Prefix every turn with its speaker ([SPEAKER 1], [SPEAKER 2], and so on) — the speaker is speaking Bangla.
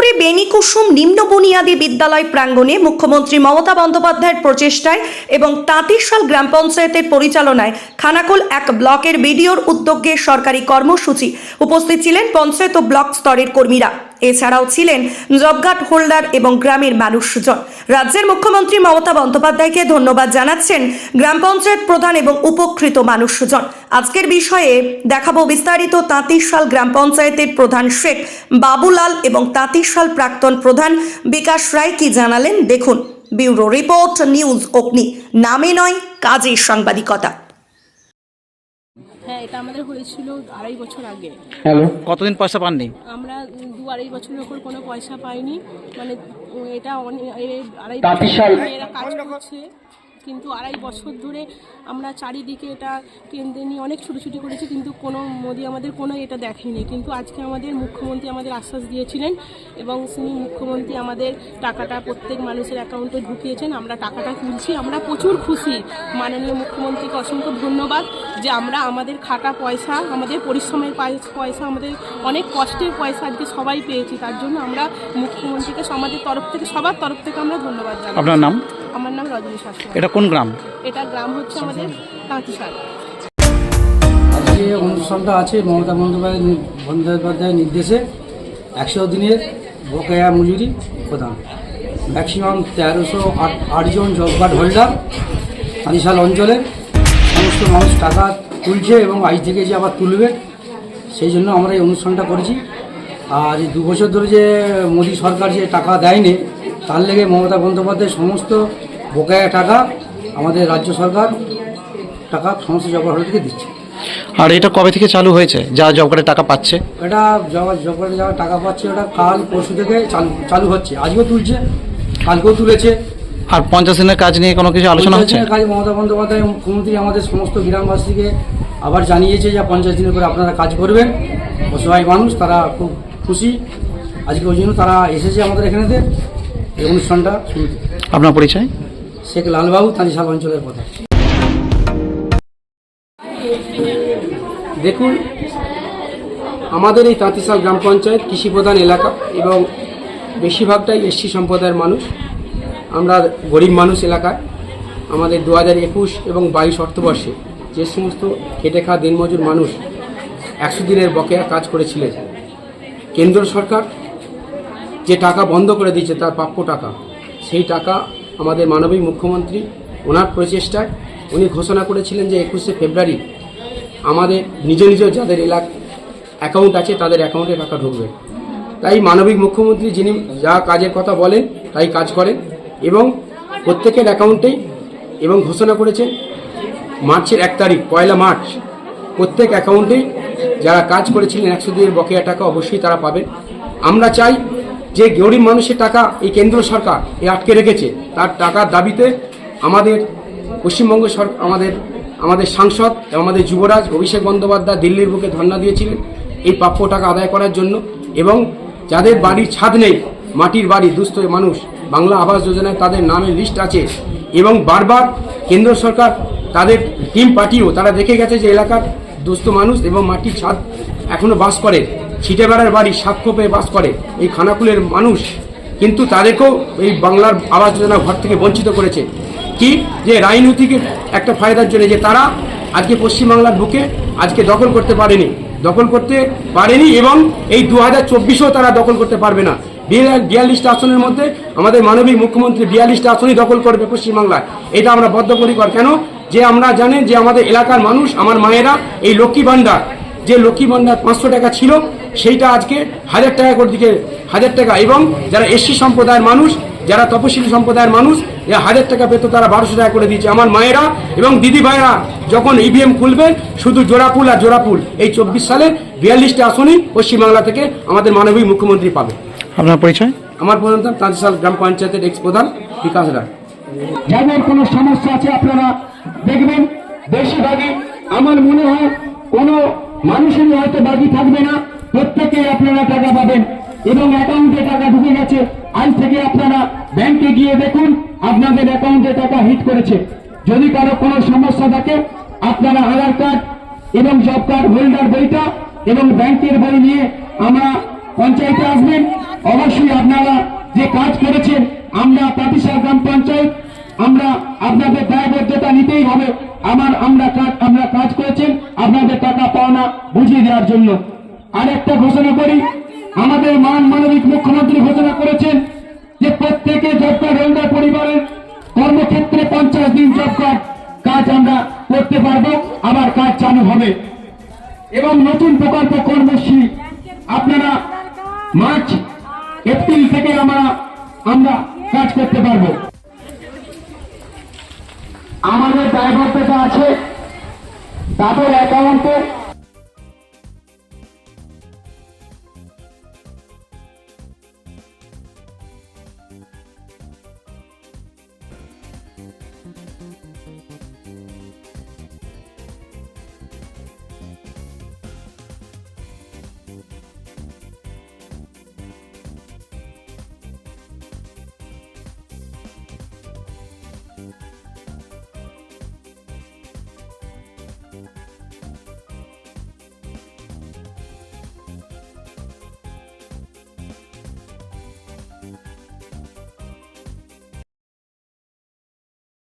[SPEAKER 1] ধূপগুড়ি বেনিকুসুম নিম্ন বুনিয়াদী বিদ্যালয় প্রাঙ্গণে মুখ্যমন্ত্রী মমতা বন্দ্যোপাধ্যায়ের প্রচেষ্টায় এবং তাঁতিশাল গ্রাম পঞ্চায়েতের পরিচালনায় খানাকুল এক ব্লকের বিডিওর উদ্যোগে সরকারি কর্মসূচি উপস্থিত ছিলেন পঞ্চায়েত ও ব্লক স্তরের কর্মীরা। এছাড়াও ছিলেন জবঘাট হোল্ডার এবং গ্রামের মানুষজন। রাজ্যের মুখ্যমন্ত্রী মমতা বন্দ্যোপাধ্যায়কে ধন্যবাদ জানাচ্ছেন গ্রাম পঞ্চায়েত প্রধান এবং উপকৃত মানুষজন। আজকের বিষয়ে দেখাবো বিস্তারিত তাঁতিশাল গ্রাম পঞ্চায়েতের প্রধান শেখ বাবুলাল এবং তাঁতিশাল প্রাক্তন প্রধান বিকাশ রায় কি জানালেন দেখুন। ব্যুরো রিপোর্ট নিউজ অগ্নি। নামে নয়, কাজের সাংবাদিকতা।
[SPEAKER 2] হ্যাঁ এটা আমাদের হয়েছিল আড়াই বছর আগে।
[SPEAKER 3] হ্যালো।
[SPEAKER 4] কতদিন পয়সা পাননি?
[SPEAKER 2] আমরা দু আড়াই বছরের উপর কোনো পয়সা পাইনি। মানে এটা অনেক আড়াই বছর এরা কাজ করছে। কিন্তু আড়াই বছর ধরে আমরা চারিদিকে এটা কেন্দ্রে নিয়ে অনেক ছুটোছুটি করেছি কিন্তু কোনো মোদি আমাদের কোনো এটা দেখেনি। কিন্তু আজকে আমাদের মুখ্যমন্ত্রী আমাদের আশ্বাস দিয়েছিলেন এবং তিনি মুখ্যমন্ত্রী আমাদের টাকাটা প্রত্যেক মানুষের অ্যাকাউন্টে ঢুকিয়েছেন। আমরা টাকাটা তুলছি আমরা প্রচুর খুশি। মাননীয় মুখ্যমন্ত্রীকে অসংখ্য ধন্যবাদ যে আমরা আমাদের খাটা পয়সা আমাদের পরিশ্রমের পয়সা আমাদের অনেক কষ্টের পয়সা আজকে সবাই পেয়েছি। তার জন্য আমরা মুখ্যমন্ত্রীকে সমাজের তরফ থেকে সবার তরফ থেকে আমরা ধন্যবাদ জানাই।
[SPEAKER 4] আপনার নাম?
[SPEAKER 2] আমার নাম রজনী শাস্ত্রী।
[SPEAKER 4] এটা কোন গ্রাম?
[SPEAKER 2] এটা গ্রাম হচ্ছে আমাদের তাঁতিশাল
[SPEAKER 3] আজকে অনুষ্ঠানটা আছে মমতা বন্দ্যোপাধ্যায় বন্দ্যোপাধ্যায়ের নির্দেশে একশো দিনের বকেয়া মজুরি প্রদান। ম্যাক্সিমাম তেরোশো আট আটজন জব কার্ড হোল্ডার সানিশাল অঞ্চলে। সমস্ত মানুষ টাকা তুলছে এবং আজ থেকে যে আবার তুলবে সেই জন্য আমরা এই অনুষ্ঠানটা করেছি। আর এই দু বছর ধরে যে মোদী সরকার যে টাকা দেয়নি তার লেগে মমতা বন্দ্যোপাধ্যায় সমস্ত বকেয়া টাকা আমাদের রাজ্য সরকার টাকা সমস্ত জব কার্ড হোল্ডারকে দিচ্ছে।
[SPEAKER 4] আর এটা কবে থেকে চালু হয়েছে? যা জব কার্ডের টাকা পাচ্ছে?
[SPEAKER 3] এটা জব জব কার্ডে যারা টাকা পাচ্ছে ওটা কাল পরশু থেকে চালু চালু হচ্ছে। আজকেও তুলছে কালকেও তুলেছে।
[SPEAKER 4] আর পঞ্চাশ দিনের কাজ নিয়ে কোনো কিছু আলোচনা হচ্ছে?
[SPEAKER 3] কাজ মমতা বন্দ্যোপাধ্যায় মুখ্যমন্ত্রী আমাদের সমস্ত গ্রামবাসীকে আবার জানিয়েছে যে পঞ্চাশ দিনের করে আপনারা কাজ করবেন। অসহায় মানুষ তারা খুব খুশি। আজকে ওই জন্য তারা এসেছে আমাদের এখানেতে। এই অনুষ্ঠানটা
[SPEAKER 4] আপনার পরিচয়?
[SPEAKER 3] শেখ লালবাবু তানিশাল অঞ্চলের কথা
[SPEAKER 5] দেখুন, আমাদের এই তাঁতিশাল গ্রাম পঞ্চায়েত কৃষি প্রধান এলাকা এবং বেশিরভাগটাই এসসি সম্প্রদায়ের মানুষ। আমরা গরিব মানুষ এলাকায়। আমাদের দু হাজার একুশ এবং বাইশ অর্থবর্ষে যে সমস্ত খেটে খাওয়া দিনমজুর মানুষ একশো দিনের বকেয়া কাজ করেছিলেন। কেন্দ্র সরকার যে টাকা বন্ধ করে দিয়েছে, তার প্রাপ্য টাকা, সেই টাকা আমাদের মানবিক মুখ্যমন্ত্রী ওনার প্রচেষ্টায় উনি ঘোষণা করেছিলেন যে একুশে ফেব্রুয়ারি আমাদের নিজ নিজ যাদের এলাক অ্যাকাউন্ট আছে তাদের অ্যাকাউন্টে টাকা ঢুকবে। তাই মানবিক মুখ্যমন্ত্রী যিনি যা কাজের কথা বলেন তাই কাজ করেন এবং প্রত্যেকের অ্যাকাউন্টেই এবং ঘোষণা করেছেন মার্চের এক তারিখ, পয়লা মার্চ। প্রত্যেক অ্যাকাউন্টেই যারা কাজ করেছিলেন একশো দিনের বকেয়া টাকা অবশ্যই তারা পাবেন। আমরা চাই যে গরিব মানুষের টাকা এই কেন্দ্র সরকার এ আটকে রেখেছে, তার টাকার দাবিতে আমাদের পশ্চিমবঙ্গ সরকার আমাদের আমাদের সাংসদ আমাদের যুবরাজ অভিষেক বন্দ্যোপাধ্যায় দিল্লির বুকে ধর্ণা দিয়েছিলেন এই প্রাপ্য টাকা আদায় করার জন্য এবং যাদের বাড়ির ছাদ নেই, মাটির বাড়ি, দুস্থ মানুষ, বাংলা আবাস যোজনায় তাদের নামের লিস্ট আছে এবং বারবার কেন্দ্র সরকার তাদের টিম পাঠিয়েও তারা দেখে গেছে যে এলাকার দুস্থ মানুষ এবং মাটির ছাদ এখনও বাস করে। ছিটে বেড়ার বাড়ি সাক্ষোপে বাস করে এই খানাকুলের মানুষ। কিন্তু তাদেরকেও এই বাংলার আবাস যোজনা ঘর থেকে বঞ্চিত করেছে। কি? যে রাজনৈতিক একটা ফায়দার জন্য যে তারা আজকে পশ্চিমবাংলার বুকে আজকে দখল করতে পারেনি। দখল করতে পারেনি এবং এই দু হাজার তারা দখল করতে পারবে না। বিয়াল্লিশটা আসনের মধ্যে আমাদের মানবিক মুখ্যমন্ত্রী বিয়াল্লিশটা আসনই দখল করবে পশ্চিমবাংলায়। এটা আমরা বদ্ধপরিকর। কেন? যে আমরা জানেন যে আমাদের এলাকার মানুষ, আমার মায়েরা এই লক্ষ্মী ভাণ্ডার যে লক্ষ্মী ভাণ্ডার পাঁচশো টাকা ছিল সেইটা আজকে হাজার টাকা করে দিকে হাজার টাকা। এবং যারা এসসি সম্প্রদায়ের মানুষ যারা তপশিলি সম্প্রদায়ের মানুষ যে হাজার টাকা পেত তারা বারোশো টাকা করে দিয়েছে। আমার মায়েরা এবং দিদি ভাইরা যখন ইভিএম খুলবেন শুধু জোড়াপুল আর জোড়াপুল। এই চব্বিশ সালে বিয়াল্লিশটা আসনই পশ্চিমবাংলা থেকে আমাদের মানবিক মুখ্যমন্ত্রী পাবে।
[SPEAKER 4] আপনার পরিচয়?
[SPEAKER 5] আমার প্রধান নাম তাঁতিশাল গ্রাম পঞ্চায়েতের এক্স প্রধান বিকাশ রায়।
[SPEAKER 6] যাদের কোনো সমস্যা আছে আপনারা দেখবেন। বেশিরভাগই আমার মনে হয় কোনো মানুষেরই হয়তো বাকি থাকবে না প্রত্যেকে আপনারা টাকা পাবেন এবং অ্যাকাউন্টে টাকা ঢুকে গেছে। আজ থেকে আপনারা ব্যাংকে গিয়ে দেখুন, আপনাদের অ্যাকাউন্টে টাকা হিট করেছে। যদি কারও কোনো সমস্যা থাকে, আপনারা আধার কার্ড এবং জব কার্ড হোল্ডার বইটা এবং ব্যাংকের বই নিয়ে আমরা পঞ্চায়েতে আসবেন। অবশ্যই আপনারা যে কাজ করেছেন, আমরা তাঁতিশাল গ্রাম পঞ্চায়েত, আমরা আপনাদের দায়বদ্ধতা নিতেই হবে। আমার, আমরা কাজ আমরা কাজ আপনাদের টাকা পাওনা বুঝিয়ে দেওয়ার জন্য। আর একটা ঘোষণা করি, আমাদের মান মানবিক মুখ্যমন্ত্রী ঘোষণা করেছেন যে প্রত্যেকে জব কার্ড হোল্ডার পরিবারের কর্মক্ষেত্রে পঞ্চাশ দিন জব কার্ড, কাজ আমরা করতে পারব, আবার কাজ চালু হবে। এবং নতুন প্রকল্প কর্মশ্রী আপনারা মার্চ, এপ্রিল থেকে আমরা আমরা কাজ করতে পারব। আমাদের দায়বদ্ধতা আছে। তাদের অ্যাকাউন্টে